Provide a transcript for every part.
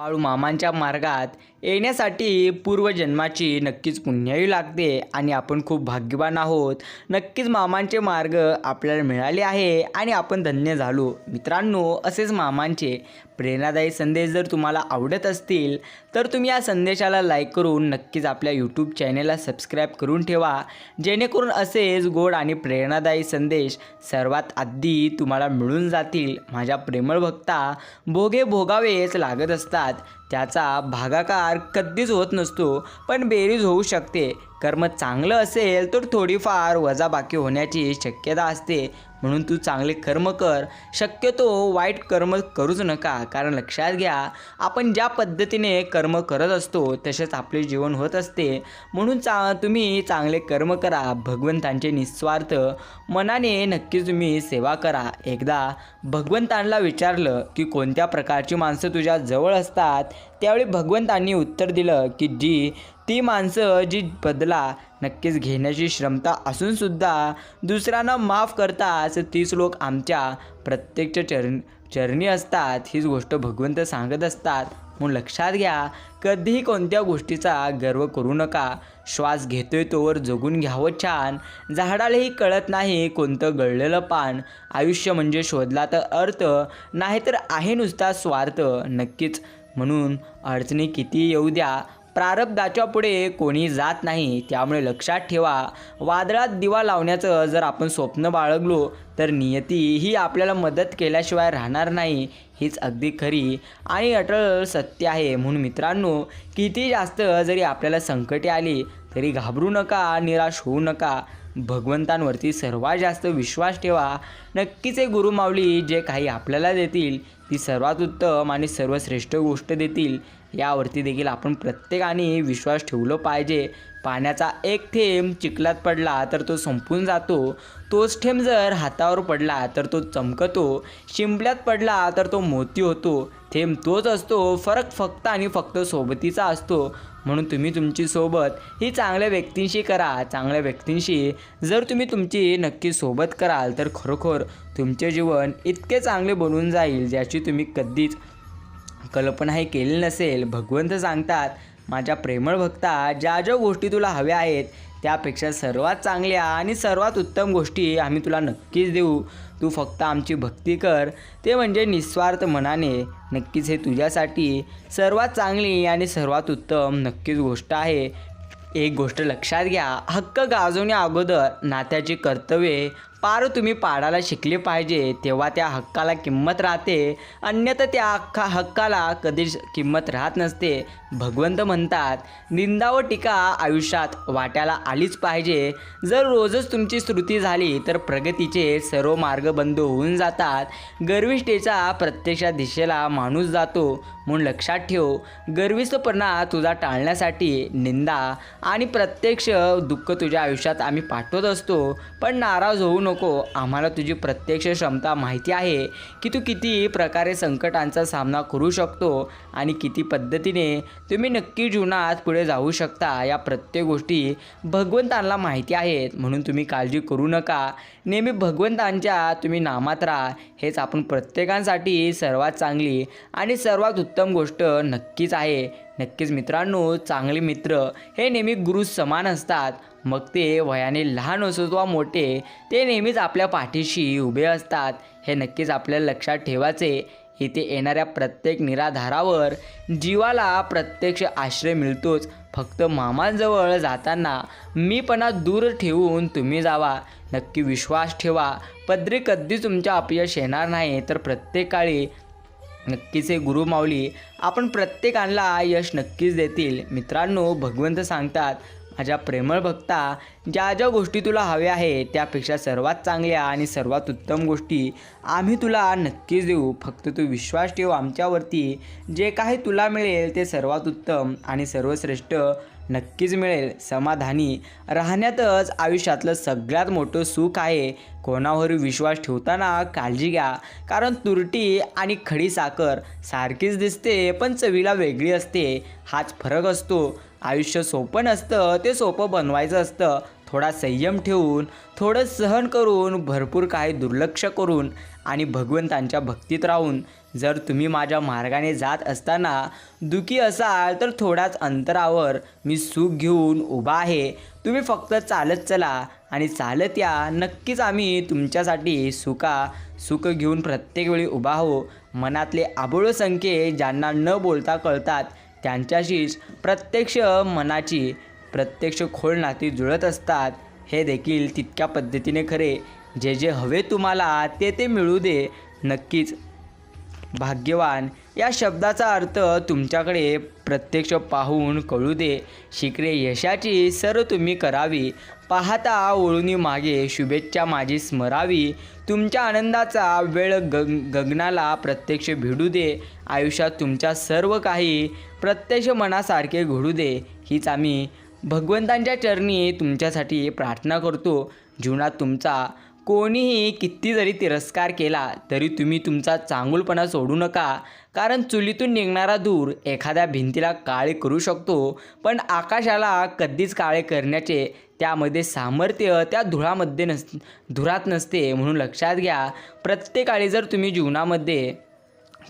बाळू मामांच्या मार्गात येण्यासाठी पूर्वजन्माची नक्कीच पुण्याही लागते आणि आपण खूप भाग्यवान आहोत. नक्कीच मामांचे मार्ग आपल्याला मिळाले आहे आणि आपण धन्य झालो. मित्रांनो असेच मामांचे प्रेरणादायी संदेश जर तुम्हाला आवडत असतील तर तुम्ही या संदेशाला लाईक करून नक्कीच आपल्या यूट्यूब चॅनेलला सबस्क्राईब करून ठेवा. जेणेकरून असेच गोड आणि प्रेरणादायी संदेश सर्वात आधी तुम्हाला मिळून जातील. माझ्या प्रेमळ भक्ता भोगे भोगावेच लागत असतात. त्याचा भागाकार कधीच होत नसतो पण बेरीज होऊ शकते. कर्म चांगलं असेल तर थोडीफार वजाबाकी होण्याची शक्यता असते. म्हणून तू चांगले कर्म कर. शक्यतो वाईट कर्म करूच नका कारण लक्षात घ्या आपण ज्या पद्धतीने कर्म करत असतो तसेच आपले जीवन होत असते. म्हणून चा तुम्ही चांगले कर्म करा भगवंतांचे निस्वार्थ मनाने नक्कीच तुम्ही सेवा करा. एकदा भगवंतांना विचारलं की कोणत्या प्रकारची माणसं तुझ्या जवळ असतात? त्यावेळी भगवंतांनी उत्तर दिलं की जी ती माणसं जी बदला नक्कीच घेण्याची क्षमता असूनसुद्धा दुसऱ्यांना माफ करताच तीच लोक आमच्या प्रत्यक्ष चरण चरणी असतात हीच गोष्ट भगवंत सांगत असतात. म्हणून लक्षात घ्या कधीही कोणत्या गोष्टीचा गर्व करू नका. श्वास घेतोय तोवर जगून घ्यावं छान. झाडालाही कळत नाही कोणतं गळलेलं पान. आयुष्य म्हणजे शोधला तर अर्थ नाहीतर आहे नुसता स्वार्थ. नक्कीच म्हणून अडचणी किती येऊ द्या प्रारब्धाच्या पुढे कोणी जात नाही त्यामुळे लक्षात ठेवा. वादळात दिवा लावण्याचं जर आपण स्वप्न बाळगलो तर नियती ही आपल्याला मदत केल्याशिवाय राहणार नाही हीच अगदी खरी आणि अटळ सत्य आहे. म्हणून मित्रांनो किती जास्त जरी आपल्याला संकटे आली तरी घाबरू नका निराश होऊ नका. भगवंतांवरती सर्वात जास्त विश्वास ठेवा. नक्कीच हे गुरुमावली जे काही आपल्याला देतील ती सर्वात उत्तम आणि सर्वश्रेष्ठ गोष्ट देतील. यावरती देखील आपण प्रत्येकाने विश्वास ठेवलं पाहिजे. पाण्याचा एक थेंब चिखलात पडला तर तो संपून जातो. तोच थेंब जर हातावर पडला तर तो चमकतो. शिंपल्यात पडला तर तो मोती होतो. थेंब तोच असतो फरक फक्त आणि फक्त सोबतीचा असतो. म्हणून तुम्ही तुमची सोबत ही चांगल्या व्यक्तींशी करा. चांगल्या व्यक्तींशी जर तुम्ही तुमची नक्की सोबत कराल तर खरोखर तुमचे जीवन इतके चांगले बनून जाईल ज्याची तुम्ही कधीच कल्पनाही केली नसेल. भगवंत सांगतात माझ्या प्रेमळ भक्ता ज्या ज्या गोष्टी तुला हव्या आहेत त्यापेक्षा सर्वात चांगल्या आणि सर्वात उत्तम गोष्टी आम्ही तुला नक्कीच देऊ. तू फक्त आमची भक्ती कर. ते म्हणजे निस्वार्थ मनाने. नक्कीच हे तुझ्यासाठी सर्वात चांगली आणि सर्वात उत्तम नक्कीच गोष्ट आहे. एक गोष्ट लक्षात घ्या. हक्क गाजवण्या अगोदर नात्याची कर्तव्ये पार तुम्ही पाडायला शिकले पाहिजे तेव्हा त्या हक्काला किंमत राहते. अन्यथा त्या हक्का हक्काला कधीच किंमत राहत नसते भगवंत म्हणतात निंदा व टीका आयुष्यात वाट्याला आलीच पाहिजे. जर रोजच तुमची स्तुती झाली तर प्रगतीचे सर्व मार्ग बंद होऊन जातात. गर्विष्ठेचा प्रत्यक्षा दिशेला माणूस जातो म्हणून लक्षात ठेव. गर्विष्ठपणा तुझा टाळण्यासाठी निंदा आणि प्रत्यक्ष दुःख तुझ्या आयुष्यात आम्ही पाठवत असतो. पण नाराज होऊ नको नको. आम्हाला तुझी प्रत्यक्ष क्षमता माहिती आहे की तू किती प्रकारे संकटांचा सामना करू शकतो आणि किती पद्धतीने तुम्ही नक्की जीवनात पुढे जाऊ शकता. या प्रत्येक गोष्टी भगवंतांना माहिती आहेत. म्हणून तुम्ही काळजी करू नका. नेहमी भगवंतांच्या तुम्ही नामात राहा. हेच आपण प्रत्येकांसाठी सर्वात चांगली आणि सर्वात उत्तम गोष्ट नक्कीच आहे. नक्कीच मित्रांनो चांगले मित्र हे नेहमी गुरु समान असतात. मग ते वयाने लहान असो वा मोठे ते नेहमीच आपल्या पाठीशी उभे असतात. हे नक्कीच आपल्याला लक्षात ठेवायचे. इथे येणाऱ्या प्रत्येक निराधारावर जीवाला प्रत्यक्ष आश्रय मिळतोच. फक्त मामांजवळ जाताना मीपणा दूर ठेवून तुम्ही जावा. नक्की विश्वास ठेवा. पदरी कधी तुमच्या अपयश येणार नाही तर प्रत्येक काळी नक्कीच हे गुरुमाऊली आपण प्रत्येकाला यश नक्कीच देतील. मित्रांनो भगवंत सांगतात माझ्या प्रेमळ भक्ता ज्या ज्या गोष्टी तुला हव्या आहे त्यापेक्षा सर्वात चांगल्या आणि सर्वात उत्तम गोष्टी आम्ही तुला नक्कीच देऊ. फक्त तू विश्वास ठेव आमच्यावरती. जे काही तुला मिळेल ते सर्वात उत्तम आणि सर्वश्रेष्ठ नक्कीच मिळेल. समाधानी. राहण्यातच आयुष्यातलं सगळ्यात मोठं सुख आहे. कोणावर विश्वास ठेवताना काळजी घ्या. कारण तुरटी आणि खडी साखर सारखीच दिसते पण चवीला वेगळी असते. हाच फरक असतो. आयुष्य सोपं नसतं ते सोपं बनवायचं असतं. थोडा संयम ठेवून थोडं सहन करून भरपूर काही दुर्लक्ष करून आणि भगवंतांच्या भक्तीत राहून जर तुम्ही माझ्या मार्गाने जात असताना दुखी असाल तर थोड्याच अंतरावर मी सुख घेऊन उभा आहे. तुम्ही फक्त चालत चला आणि चालत या. नक्कीच आम्ही तुमच्यासाठी सुखा सुख घेऊन प्रत्येक वेळी उभा हो. मनातले आबोळ संख्ये ज्यांना न बोलता कळतात त्यांच्याशीच प्रत्यक्ष मनाची प्रत्यक्ष खोल नाती जुळत असतात. हे देखील तितक्या पद्धतीने खरे. जे जे हवे तुम्हाला ते ते मिळू दे. नक्कीच भाग्यवान. या शब्दाचा अर्थ तुमच्याकडे प्रत्यक्ष पाहून कळू दे. शिकरे यशाची सर तुम्ही करावी. पाहता ओळूनी मागे शुभेच्छा माझी स्मरावी. तुमच्या आनंदाचा वेळ गग गगनाला प्रत्यक्ष भिडू दे. आयुष्यात तुमच्या सर्व काही प्रत्यक्ष मनासारखे घडू दे. हीच आम्ही भगवंतांच्या चरणी तुमच्यासाठी प्रार्थना करतो. जीवनात तुमचा कोणीही किती जरी तिरस्कार केला तरी तुम्ही तुमचा चांगुलपणा सोडू नका. कारण चुलीतून निघणारा धूर एखाद्या भिंतीला काळे करू शकतो पण आकाशाला कधीच काळे करण्याचे त्यामध्ये सामर्थ्य त्या धुळामध्ये नस धुरात नसते म्हणून लक्षात घ्या. प्रत्येकाळी जर तुम्ही जीवनामध्ये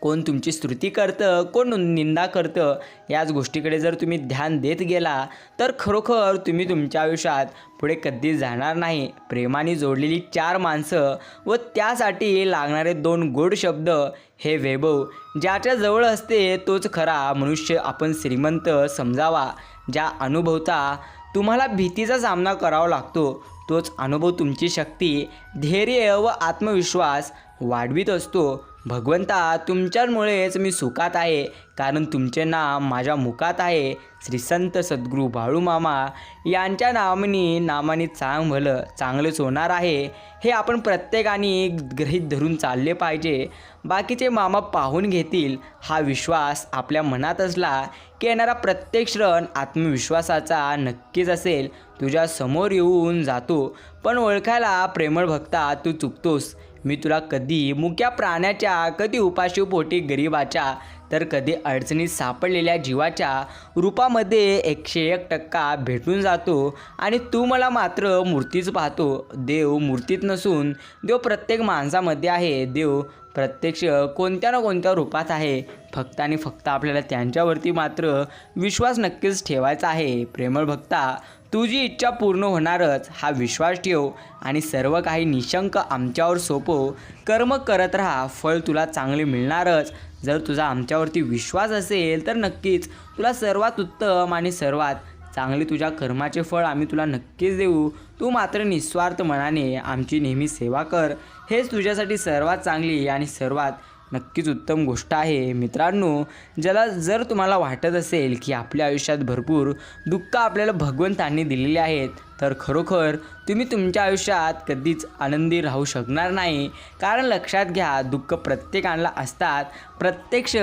कोण तुमची स्तुती करतं कोण निंदा करतं याच गोष्टीकडे जर तुम्ही ध्यान देत गेला तर खरोखर तुम्ही तुमच्या आयुष्यात पुढे कधीच जाणार नाही. प्रेमाने जोडलेली चार माणसं व त्यासाठी लागणारे दोन गोड शब्द हे वैभव ज्याच्या जवळ असते तोच खरा मनुष्य आपण श्रीमंत समजावा ज्या अनुभवता तुम्हाला भीतीचा सामना करावा लागतो तोच अनुभव तुमची शक्ती धैर्य व आत्मविश्वास वाढवीत असतो. भगवंता तुमच्यामुळेच मी सुखात आहे. कारण तुमचे नाम माझ्या मुखात आहे. श्री संत सद्गुरू बाळूमामा यांच्या नावानी नामाने चांग भलं चांगलंच होणार आहे. हे आपण प्रत्येकाने गृहीत धरून चालले पाहिजे. बाकीचे मामा पाहून घेतील. हा विश्वास आपल्या मनात असला की येणारा प्रत्येक क्षण आत्मविश्वासाचा नक्कीच असेल. तुझ्या समोर येऊन जातो. पण ओळखायला प्रेमळ भक्ता तू चुकतोस. मी तुला कधी मुक्या प्राण्याच्या कधी उपाशीपोटी गरिबाच्या तर कधी अडचणीत सापडलेल्या जीवाच्या रूपामध्ये एकशे एक टक्का भेटून जातो आणि तू मला मात्र मूर्तीच पाहतो. देव मूर्तीत नसून देव प्रत्येक माणसामध्ये आहे. देव प्रत्यक्ष कोणत्या ना कोणत्या रूपात आहे. फक्त आणि फक्त आपल्याला त्यांच्यावरती मात्र विश्वास नक्कीच ठेवायचा आहे. प्रेमळ भक्ता तुझी इच्छा पूर्ण होणारच हा विश्वास ठेव. आणि सर्व काही निशंक आमच्यावर सोपो. कर्म करत राहा फळ तुला चांगले मिळणारच. जर तुझा आमच्यावरती विश्वास असेल तर नक्कीच तुला सर्वात उत्तम आणि सर्वात चांगले तुझ्या कर्माचे फळ आम्ही तुला नक्कीच देऊ. तू मात्र निस्वार्थ मनाने आमची नेहमी सेवा कर. हेच तुझ्यासाठी सर्वात चांगली आणि सर्वात नक्कीच उत्तम गोष्ट आहे. मित्रांनो ज्याला जर तुम्हाला वाटत असेल की आपल्या आयुष्यात भरपूर दुःख आपल्याला भगवंतांनी दिलेले आहेत तर खरोखर तुम्ही तुमच्या आयुष्यात कधीच आनंदी राहू शकणार नाही. कारण लक्षात घ्या दुःख प्रत्येकाला असतात. प्रत्यक्ष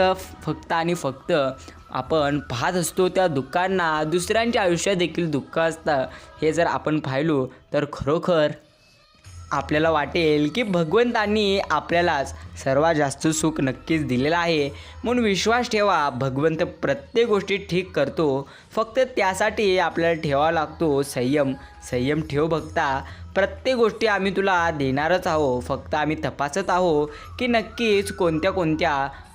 फक्त आणि फक्त आपण पाहत असतो त्या दुःखांना दुसऱ्यांच्या आयुष्यात देखील दुःख असतं. हे जर आपण पाहिलो तर खरोखर आपल्याला वाटेल की भगवंतांनी आपल्यालाच सर्वात जास्त सुख नक्कीच दिलेलं आहे. म्हणून विश्वास ठेवा भगवंत प्रत्येक गोष्टी ठीक करतो. फक्त त्यासाठी आपल्याला ठेवावा लागतो संयम. संयम ठेव बघता प्रत्येक गोष्टी आम्ही तुला देणारच आहो. फक्त आम्ही तपासत आहो की नक्कीच कोणत्या कोणत्या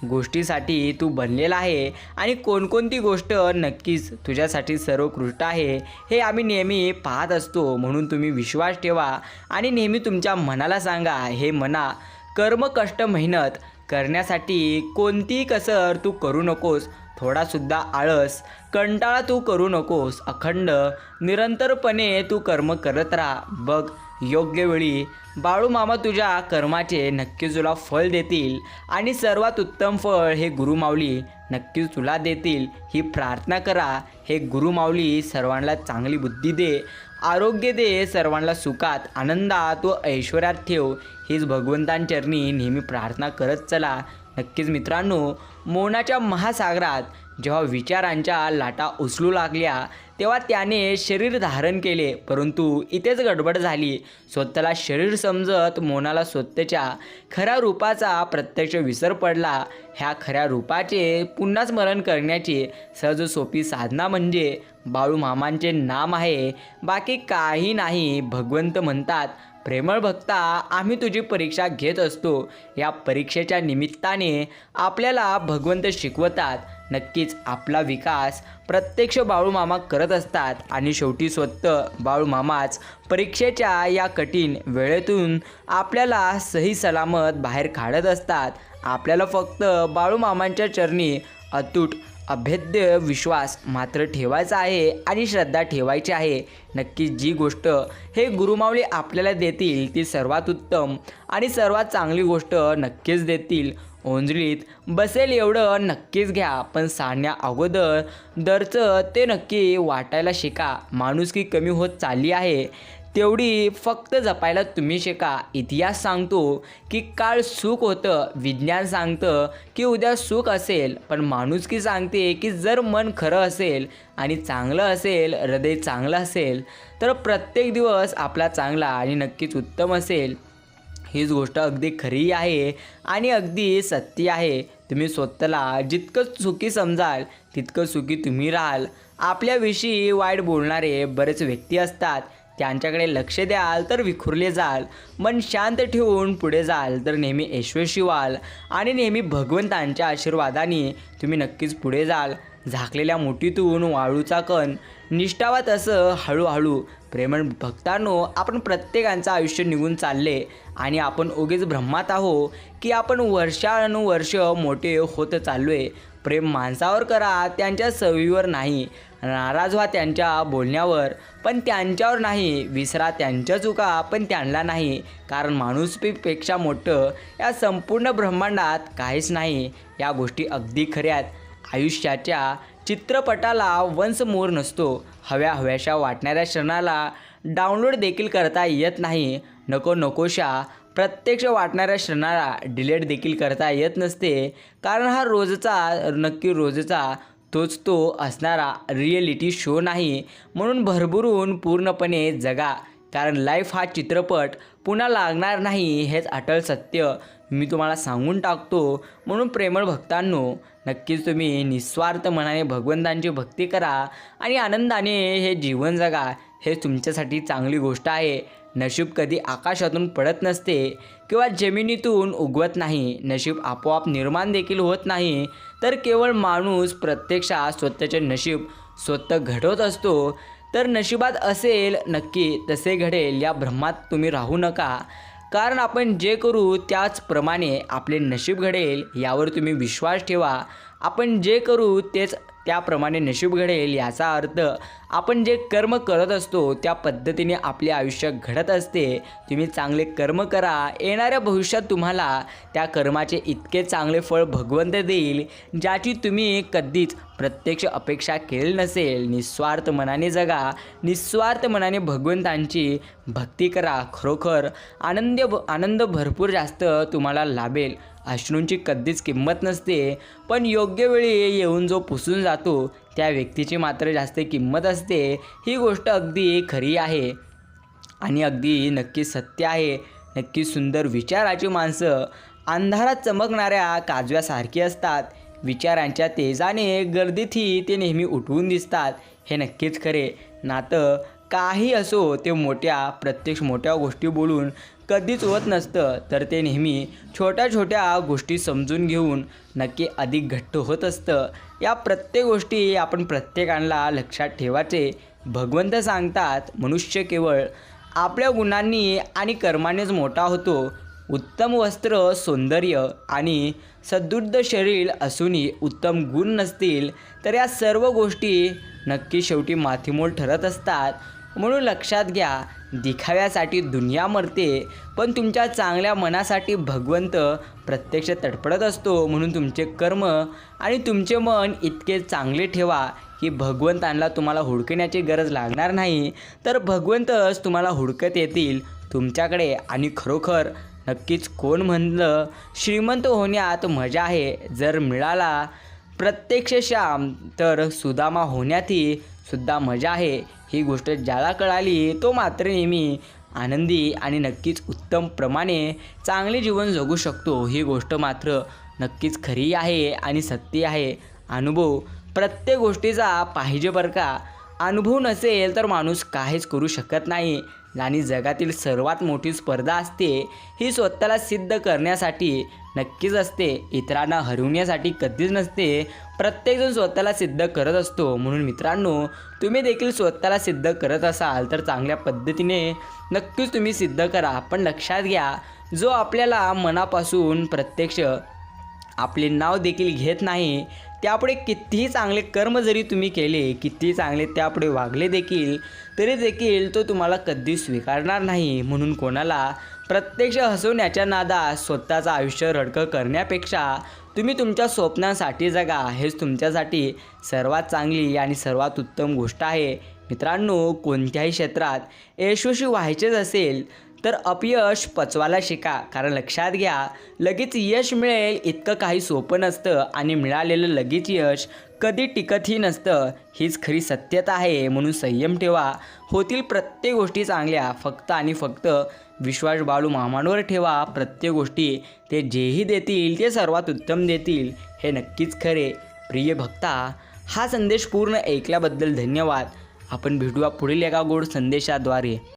गोष्टीसाठी तू बनलेला आहे आणि कोणकोणती गोष्ट नक्कीच तुझ्यासाठी सर्वोत्कृष्ट आहे हे आम्ही नेहमी पाहत असतो. म्हणून तुम्ही विश्वास ठेवा आणि नेहमी तुमच्या मनाला सांगा हे मना कर्म कष्ट मेहनत करण्यासाठी कोणतीही कसर तू करू नकोस. थोडासुद्धा आळस कंटाळा तू करू नकोस अखंड. निरंतरपणे तू कर्म करत राहा. बघ योग्य वेळी बाळूमामा तुझ्या कर्माचे नक्की तुला फळ देतील आणि सर्वात उत्तम फळ हे गुरुमाऊली नक्कीच तुला देतील. ही प्रार्थना करा. हे गुरुमाऊली सर्वांना चांगली बुद्धी दे. आरोग्य दे सर्वांना सुखात आनंदात व ऐश्वर्यात ठेव. हीच भगवंतांचरणी नेहमी प्रार्थना करत चला. नक्कीच मित्रांनो मोनाच्या महासागरात जेव्हा विचारांच्या लाटा उचलू लागल्या तेव्हा त्याने शरीर धारण केले. परंतु इथेच गडबड झाली. स्वतःला शरीर समजत मोनाला स्वतःच्या खऱ्या रूपाचा प्रत्यक्ष विसर पडला. ह्या खऱ्या रूपाचे पुन्हा स्मरण करण्याची सहज सोपी साधना म्हणजे बाळू मामांचे नाम आहे. बाकी काही नाही भगवंत म्हणतात. प्रेमळ भक्ता आम्ही तुझी परीक्षा घेत असतो. या परीक्षेच्या निमित्ताने आपल्याला भगवंत शिकवतात. नक्कीच आपला विकास प्रत्यक्ष बाळूमामा करत असतात. आणि शेवटी स्वतः बाळूमामाच परीक्षेच्या या कठीण वेळेतून आपल्याला सही सलामत बाहेर काढत असतात. आपल्याला फक्त बाळूमामांच्या चरणी अतूट अभेद्य विश्वास मात्र ठेवायचा आहे आणि श्रद्धा ठेवायची आहे. नक्की जी गोष्ट हे गुरुमावली आपल्याला देतील ती सर्वात उत्तम आणि सर्वात चांगली गोष्ट नक्कीच देतील. ओंजळीत बसेल एवढं नक्कीच घ्या पण सांगण्या अगोदर दरचं ते नक्की वाटायला शिका. माणुसकी कमी होत चालली आहे. तेवढी फक्त जपायला तुम्ही शिका. इतिहास सांगतो की काळ सुख होतं विज्ञान सांगतं की उद्या सुख असेल. पण माणुसकी सांगते की जर मन खरं असेल आणि चांगलं असेल हृदय चांगलं असेल तर प्रत्येक दिवस आपला चांगला आणि नक्कीच उत्तम असेल. हीच गोष्ट अगदी खरी आहे आणि अगदी सत्य आहे. तुम्ही स्वतःला जितकं सुखी समजाल तितकं सुखी तुम्ही राहाल. आपल्याविषयी वाईट बोलणारे बरेच व्यक्ती असतात. त्यांच्याकडे लक्ष द्याल तर विखुरले जाल. मन शांत ठेवून पुढे जाल तर नेहमी यशस्वी व्हाल आणि नेहमी भगवंतांच्या आशीर्वादाने तुम्ही नक्कीच पुढे जाल. झाकलेल्या मुठीतून वाळूचा कण. निष्ठावात असं हळूहळू प्रेमळ भक्तांनो आपण प्रत्येकांचं आयुष्य निघून चालले. आणि आपण उगीच ब्रह्मात आहो की आपण वर्षानुवर्ष मोठे होत चाललो आहे प्रेम माणसावर करा त्यांच्या सवयीवर नाही. नाराज व्हा त्यांच्या बोलण्यावर. पण त्यांच्यावर नाही विसरा त्यांच्या चुका पण त्यांना नाही. कारण माणूसपेक्षा मोठं या संपूर्ण ब्रह्मांडात काहीच नाही. या गोष्टी अगदी खऱ्यात आयुष्याच्या चित्रपटाला वंस मोर नसतो. हव्या हव्याशा वाटणाऱ्या क्षणाला डाउनलोड देखील करता येत नाही. नको नकोशा प्रत्यक्ष वाटणाऱ्या क्षणाला डिलेट देखील करता येत नसते. कारण हा रोजचा नक्की रोजचा तोच तो असणारा रिएलिटी शो नाही. म्हणून भरभरून पूर्णपणे जगा. कारण लाईफ हा चित्रपट पुन्हा लागणार नाही हेच अटल सत्य मी तुम्हाला सांगून टाकतो. म्हणून प्रेमळ भक्तांनो नक्कीच तुम्ही निस्वार्थ मनाने भगवंतांची भक्ती करा आणि आनंदाने हे जीवन जगा. हे तुमच्यासाठी चांगली गोष्ट आहे. नशीब कधी आकाशातून पडत नसते किंवा जमिनीतून उगवत नाही. नशीब आपोआप निर्माण देखील होत नाही. तर केवळ माणूस प्रत्यक्षात स्वतःचे नशीब स्वतः घडवत असतो. तर नशिबात असेल नक्की तसे घडेल या भ्रमात तुम्ही राहू नका. कारण आपण जे करू त्याचप्रमाणे आपले नशीब घडेल यावर तुम्ही विश्वास ठेवा. आपण जे करू तेच त्याप्रमाणे नशीब घडेल याचा अर्थ आपण जे कर्म करत असतो त्या पद्धतीने आपले आयुष्य घडत असते. तुम्ही चांगले कर्म करा येणाऱ्या भविष्यात तुम्हाला त्या कर्माचे इतके चांगले फळ भगवंत देईल ज्याची तुम्ही कधीच प्रत्यक्ष अपेक्षा केली नसेल. निस्वार्थ मनाने जगा निस्वार्थ मनाने भगवंतांची भक्ती करा. खरोखर आनंद आनंद भरपूर जास्त तुम्हाला लाभेल. अश्रूंची कधीच किंमत नसते पण योग्य वेळी येऊन जो पुसून जातो त्या व्यक्तीची मात्र जास्त किंमत असते ही गोष्ट अगदी खरी आहे. आणि अगदी नक्की सत्य आहे. नक्की सुंदर विचाराची माणसं अंधारात चमकणाऱ्या काजव्यासारखी असतात. विचारांच्या तेजाने गर्दीतही ते नेहमी उठवून दिसतात. हे नक्कीच खरे. नातं काही असो ते मोठ्या प्रत्यक्ष मोठ्या गोष्टी बोलून कधीच होत नसतं. तर ते नेहमी छोट्या छोट्या गोष्टी समजून घेऊन नक्की अधिक घट्ट होत असतं. या प्रत्येक गोष्टी आपण प्रत्येकाला लक्षात ठेवायचे. भगवंत सांगतात मनुष्य केवळ आपल्या गुणांनी आणि कर्मानेच मोठा होतो. उत्तम वस्त्र सौंदर्य आणि सदृढ शरीर असूनही उत्तम गुण नसतील तर या सर्व गोष्टी नक्की शेवटी माथीमोल ठरत असतात. म्हणून लक्षात घ्या दिखाव्यासाठी दुनिया मरते पण तुमच्या चांगल्या मनासाठी भगवंत प्रत्यक्ष तडफडत असतो म्हणून तुमचे कर्म आणि तुमचे मन इतके चांगले ठेवा की भगवंतांना तुम्हाला हुडकण्याची गरज लागणार नाही. तर भगवंतच तुम्हाला हुडकत येतील तुमच्याकडे आणि खरोखर नक्कीच कोण म्हणलं श्रीमंत होण्यात मजा आहे जर मिळाला प्रत्यक्ष श्याम तर सुदामा होण्यातही सुद्धा मजा आहे. ही गोष्ट ज्याला कळाली तो मात्र नेहमी आनंदी आणि नक्कीच उत्तम प्रमाणे चांगले जीवन जगू शकतो. ही गोष्ट मात्र नक्कीच खरी आहे आणि सत्य आहे. अनुभव प्रत्येक गोष्टीचा पाहिजे बरं का? अनुभव नसेल तर माणूस काहीच करू शकत नाही. आणि जगातील सर्वात मोठी स्पर्धा असते ही स्वतःला सिद्ध करण्यासाठी नक्कीच असते. इतरांना हरवण्यासाठी कधीच नसते. प्रत्येकजण स्वतःला सिद्ध करत असतो. म्हणून मित्रांनो तुम्ही देखील स्वतःला सिद्ध करत असाल तर चांगल्या पद्धतीने नक्कीच तुम्ही सिद्ध करा. पण लक्षात घ्या जो आपल्याला मनापासून प्रत्यक्ष आपले नाव देखील घेत नाही त्यापुढे कितीही चांगले कर्म जरी तुम्ही केले कितीही चांगले त्यापुढे वागले देखील तरी देखील तो तुम्हाला कधी स्वीकारणार नाही. म्हणून कोणाला प्रत्यक्ष हसवण्याच्या नादात स्वतःचं आयुष्य रडकं करण्यापेक्षा तुम्ही तुमच्या स्वप्नांसाठी जगा. हेच तुमच्यासाठी सर्वात चांगली आणि सर्वात उत्तम गोष्ट आहे. मित्रांनो कोणत्याही क्षेत्रात यशस्वी व्हायचेच असेल तर अपयश पचवायला शिका. कारण लक्षात घ्या लगेच यश मिळेल इतकं काही सोपं नसतं आणि मिळालेलं लगेच यश कधी टिकतही नसतं. हीच खरी सत्यता आहे. म्हणून संयम ठेवा. होतील प्रत्येक गोष्टी चांगल्या. फक्त आणि फक्त विश्वास बाळू मामांवर ठेवा. प्रत्येक गोष्टी ते जेही देतील ते सर्वात उत्तम देतील. हे नक्कीच खरे. प्रिय भक्ता हा संदेश पूर्ण ऐकल्याबद्दल धन्यवाद. आपण भेटूया पुढील एका गोड संदेशाद्वारे.